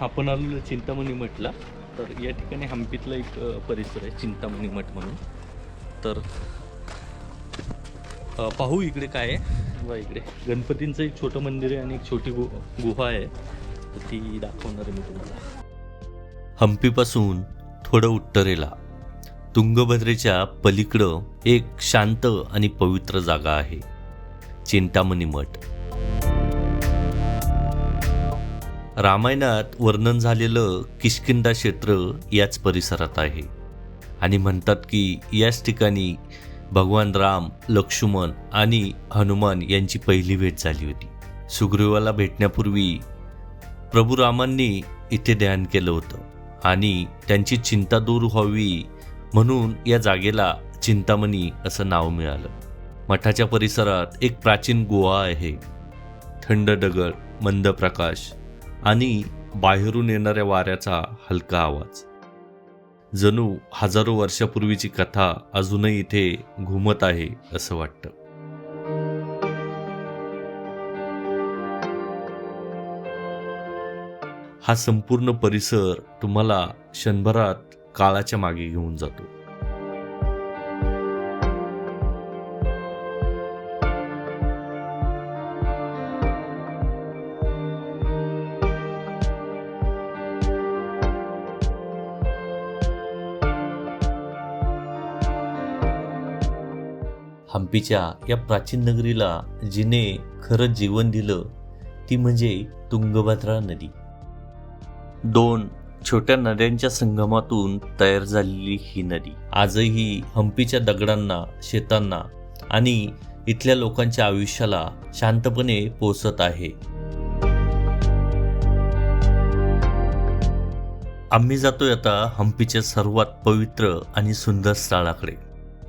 आपण आलेलो चिंतामणी मठला तर या ठिकाणी हम्पीतला एक परिसर आहे चिंतामणी मठ म्हणून. तर पाहू इकडे काय आहे. वा इकडे. गणपतींचं एक छोटं मंदिर आहे आणि एक छोटी गु गुहा आहे. तर ती दाखवणार आहे मी तुम्हाला. हम्पीपासून थोडं उत्तरेला तुंगभद्रेच्या पलीकडं एक शांत आणि पवित्र जागा आहे. चिंतामणी मठ. रामायणात वर्णन झालेलं किष्किंदा क्षेत्र याच परिसरात आहे. आणि म्हणतात की याच ठिकाणी भगवान राम लक्ष्मण आणि हनुमान यांची पहिली भेट झाली होती. सुग्रीवाला भेटण्यापूर्वी प्रभू रामांनी इथे ध्यान केलं होतं आणि त्यांची चिंता दूर व्हावी म्हणून या जागेला चिंतामणी असं नाव मिळालं. मठाच्या परिसरात एक प्राचीन गुहा आहे. थंड दगड मंद प्रकाश आणि बाहेरून येणाऱ्या वाऱ्याचा हलका आवाज. जणू हजारो वर्षापूर्वीची कथा अजूनही इथे घुमत आहे असं वाटतं. हा संपूर्ण परिसर तुम्हाला क्षणभरात काळाच्या मागे घेऊन जातो. हम्पीच्या या प्राचीन नगरीला जिने खरं जीवन दिलं ती म्हणजे तुंगभद्रा नदी. दोन छोट्या नद्यांच्या संगमातून तयार झालेली ही नदी. आजही हम्पीच्या दगडांना शेतांना आणि इथल्या लोकांच्या आयुष्याला शांतपणे पोचत आहे. आम्ही जातोय आता हम्पीच्या सर्वात पवित्र आणि सुंदर स्थळाकडे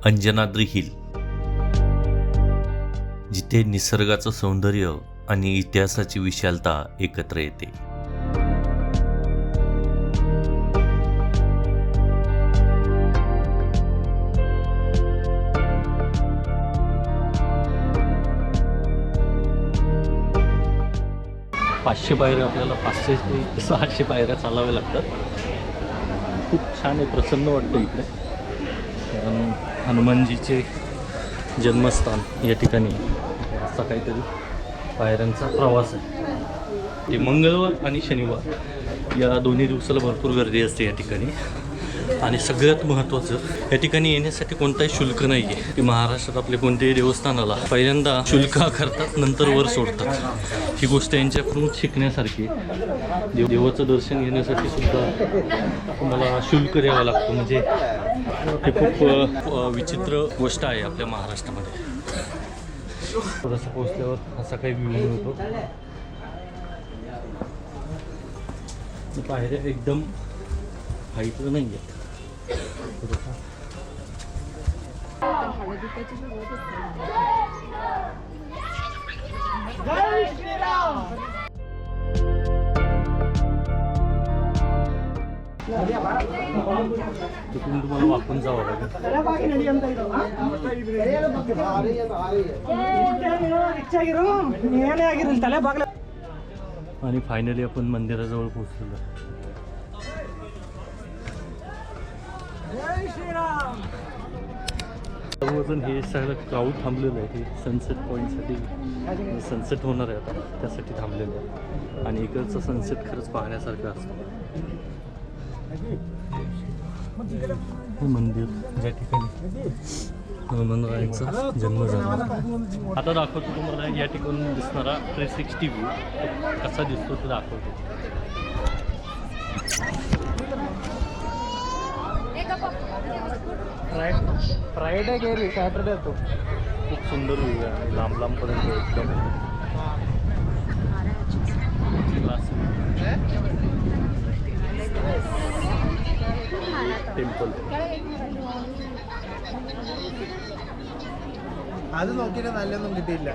अंजनाद्री हिल. जिथे निसर्गाचं सौंदर्य आणि इतिहासाची विशालता एकत्र येते. पाचशे पायऱ्या आपल्याला पाचशे ते सहाशे पायऱ्या चालाव्या लागतात. खूप छान आहे प्रसन्न वाटतं इकडे. कारण हनुमानजीचे जन्मस्थान या ठिकाणी तासचा काहीतरी पायऱ्यांचा प्रवास आहे. ते मंगळवार आणि शनिवार या दोन्ही दिवसाला भरपूर गर्दी असते या ठिकाणी. आणि सगळ्यात महत्त्वाचं या ठिकाणी येण्यासाठी कोणताही शुल्क नाही आहे की महाराष्ट्रात आपले कोणत्याही देवस्थानाला पहिल्यांदा शुल्क आकारतात नंतर वर सोडतात. ही गोष्ट यांच्याकडून शिकण्यासारखी देव देवाचं दर्शन घेण्यासाठी सुद्धा तुम्हाला शुल्क द्यावं लागतं. म्हणजे हे खूप विचित्र गोष्ट आहे आपल्या महाराष्ट्रामध्ये. थोडंसं पोचल्यावर असा काही व्ह्यू होतो पायऱ्या एकदम हाईटवर नाही आहेत थोडंसं. तिकडून तुम्हाला वाकून जावं लागेल. आणि फायनली आपण मंदिराजवळ पोहोचलेलो हे सगळं क्राऊड थांबलेलं आहे. हे सनसेट पॉईंटसाठी सनसेट होणार आहे आता. त्यासाठी थांबलेलं आहे. आणि इकडचं सनसेट खरंच पाहण्यासारखं असतं. हे मंदिर ज्या ठिकाणी हनुमानरायांचा जन्म झाला. आता दाखवतो तुम्हाला या ठिकाणी दिसणारा थ्री सिक्स्टी व्ह्यू कसा दिसतो ते दाखवतो. फ्रायडे गेली सॅटरडे तो? खूप सुंदर व्ह्यू आहे. लांब लांबपर्यंत एकदम. ടെമ്പിൾ അത് നോക്കിയിട്ട് നല്ലൊന്നും കിട്ടിയില്ല.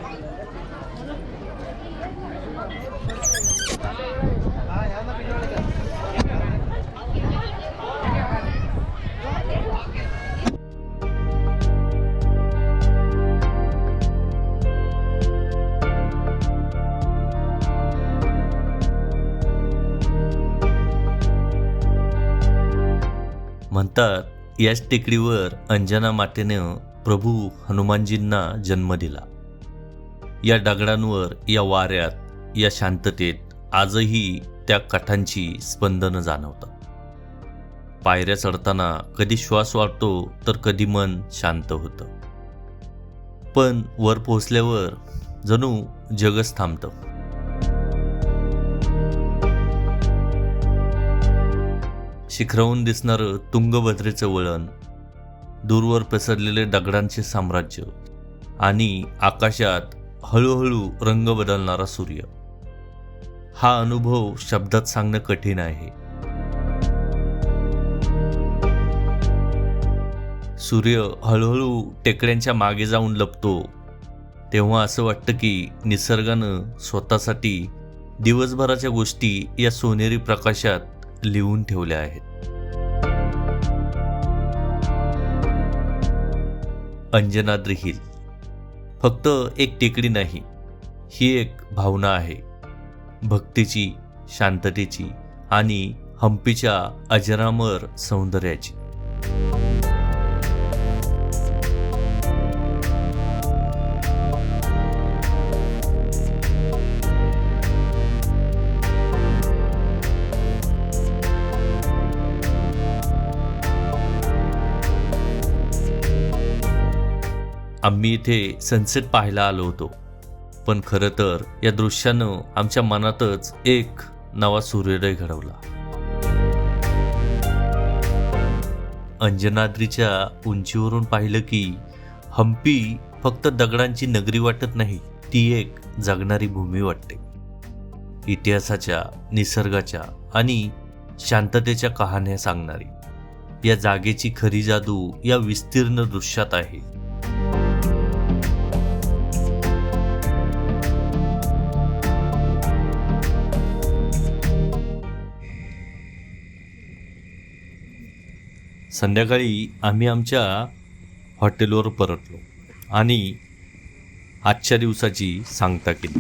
ആ ഞാൻ പിന്നെ വിളിക്കാം. म्हणतात याच टेकडीवर अंजना मातेनं प्रभू हनुमानजींना जन्म दिला. या दगडांवर या वाऱ्यात या शांततेत आजही त्या काठांची स्पंदनं जाणवतात. पायऱ्या चढताना कधी श्वास वाटतो तर कधी मन शांत होतं. पण वर पोहोचल्यावर जणू जगच थांबतं. शिखरावून दिसणारं तुंगभद्रेचं वळण दूरवर पसरलेले दगडांचे साम्राज्य आणि आकाशात हळूहळू रंग बदलणारा सूर्य. हा अनुभव शब्दात सांगणं कठीण आहे. सूर्य हळूहळू टेकड्यांच्या मागे जाऊन लपतो तेव्हा असं वाटतं की निसर्गानं स्वतःसाठी दिवसभराच्या गोष्टी या सोनेरी प्रकाशात लिहून ठेवल्या आहेत. अंजनाद्री हिल फक्त एक टेकडी नाही ही एक भावना आहे. भक्तीची शांततेची आणि हंपीच्या अजरामर सौंदर्याची. आम्ही इथे सनसेट पाहायला आलो होतो. पण खरं तर या दृश्यानं आमच्या मनातच एक नवा सूर्योदय घडवला. अंजनाद्रीच्या उंचीवरून पाहिलं की हम्पी फक्त दगडांची नगरी वाटत नाही ती एक जगणारी भूमी वाटते. इतिहासाच्या निसर्गाच्या आणि शांततेच्या कहाण्या सांगणारी. या जागेची खरी जादू या विस्तीर्ण दृश्यात आहे. संध्याकाळी आम्ही आमच्या हॉटेलवर परतलो आणि आजच्या दिवसाची सांगता केली.